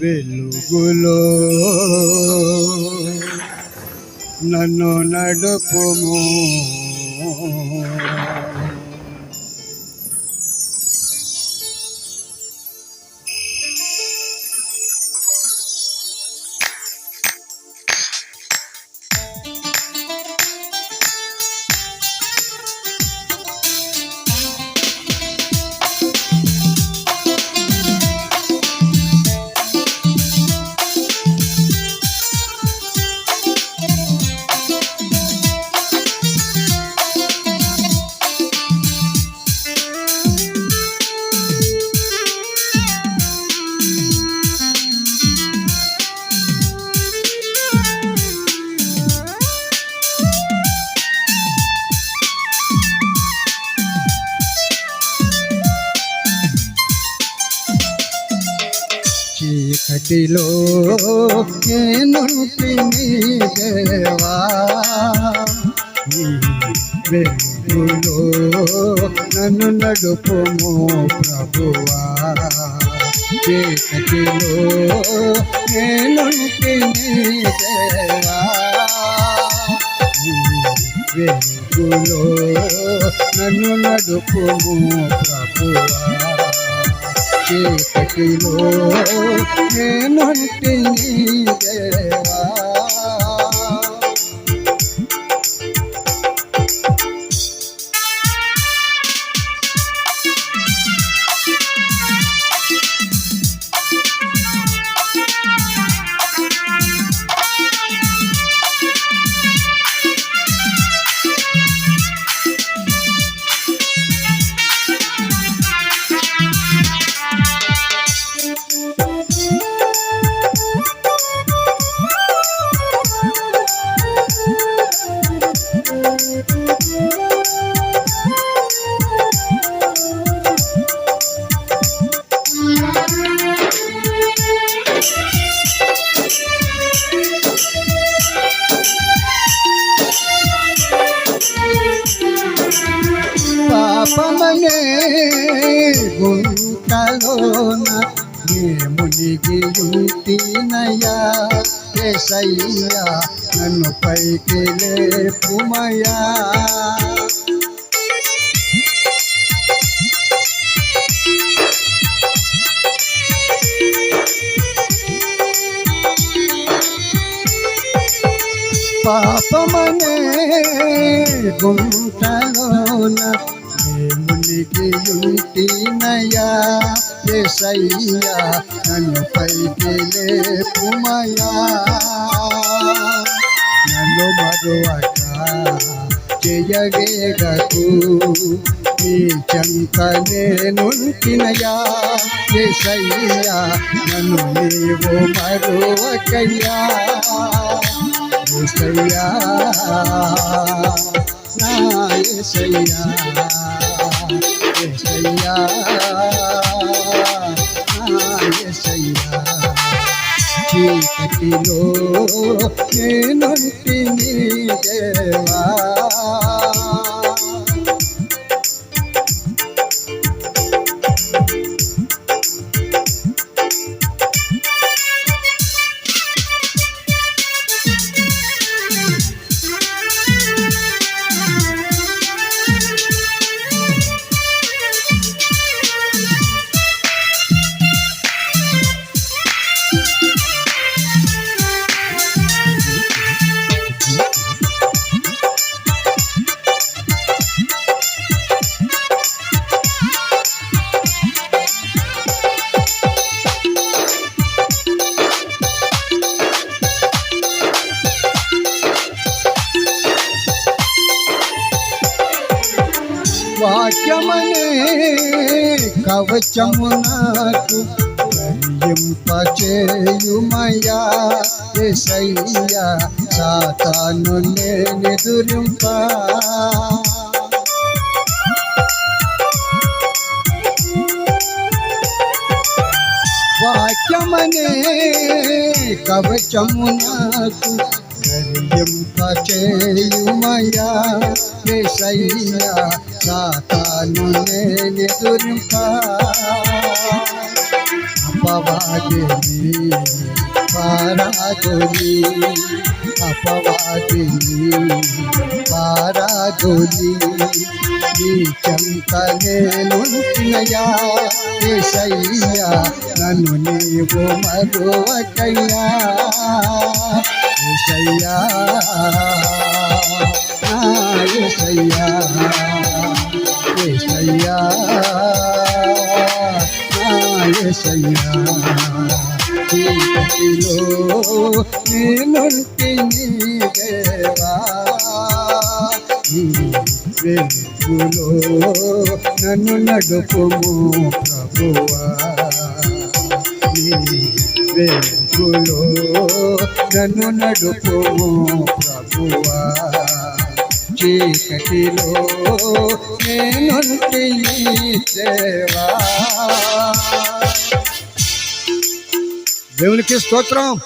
వెలుగులో నన్ను నడుపుము. చీకటిలో నేను దేవా వెలుగులో నన్ను నడుపుము ప్రభువా. చీకటిలో నేను దేవా వెలుగులో నన్ను నడుపుము ప్రభువా. చీకటిలో నేనంటే దేవా పాపమనే గుంటలోన నే మునిగి ఉంటినయా ఏసయ్యా నన్ను పైకి లేపుమయా పాపమనే గుంటలోన మునిగి ఉంటినయా ఏసయ్యా నన్ను పైకి లేపుమయా నన్ను మరువక చేయగేగకు నీ చంక నేనుంటినయా ఏసయ్యా నన్ను నీవు మరువకయ్యా? ఏసయ్యా నా ఏసయ్యా ఏసయ్యా ఏసయ్యా చీకటిలో నేనుంటిని దేవా. కవచము నాకు ధరింపచేయుమయా ఎసయ్యా సాతాను నేనెదురింప వాక్యమనే కవచము నాకు ధరింపచేయుమయా ఏసయ్యా సాతాను నేనెదురింప అపవాదిని పారాగోలి అపవాదిని పారాగోలి నీ చెంత నేనుంటినయా ఏసయ్యా నన్ను నీవు మరువకయ్యా. ఏసయ్యా ఏసయ్యా ఏసయ్యా ఏసయ్యా చీకటిలో నేనుంటి దేవా వెలుగులో నన్ను నడుపుము ప్రభువా. నీ వెలుగులో నన్ను నడుపు ప్రభువా. చీకటిలో నేనుంటి నీ దేవా దేవునికి స్తోత్రం.